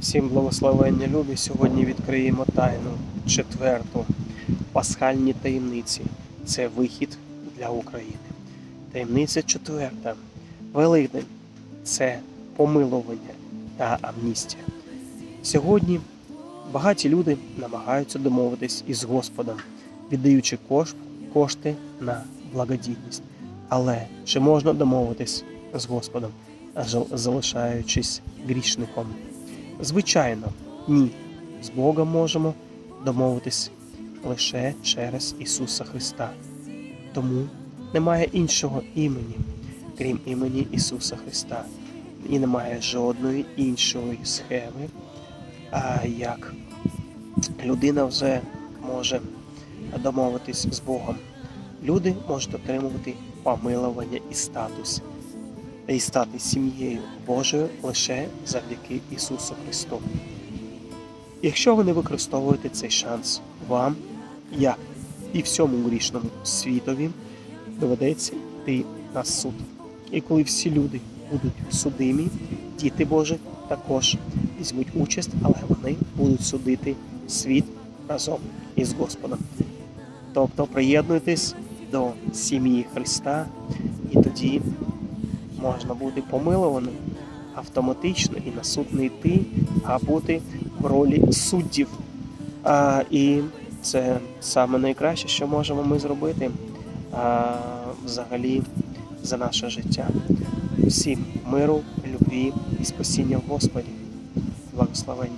Всім благословення любі. Сьогодні відкриємо тайну четверту. Пасхальні таємниці. Це вихід для України. Таємниця четверта. Великдень це помилування та амністія. Сьогодні багаті люди намагаються домовитись із Господом, віддаючи кошти на благодійність. Але чи можна домовитись з Господом, залишаючись грішником? Звичайно, ні. З Богом можемо домовитись лише через Ісуса Христа. Тому немає іншого імені, крім імені Ісуса Христа. І немає жодної іншої схеми, а як людина вже може домовитись з Богом. Люди можуть отримувати помилування і статус, і стати сім'єю Божою лише завдяки Ісусу Христу. Якщо ви не використовуєте цей шанс, вам, як і всьому грішному світові, доведеться йти на суд. І коли всі люди будуть судимі, діти Божі також візьмуть участь, але вони будуть судити світ разом із Господом. Тобто приєднуйтесь до сім'ї Христа, і тоді можна бути помилуваним автоматично і на суд не йти, а бути в ролі суддів. А, і це саме найкраще, що можемо ми зробити а, взагалі за наше життя. Всім миру, любві і спасіння в Господі. Благословення.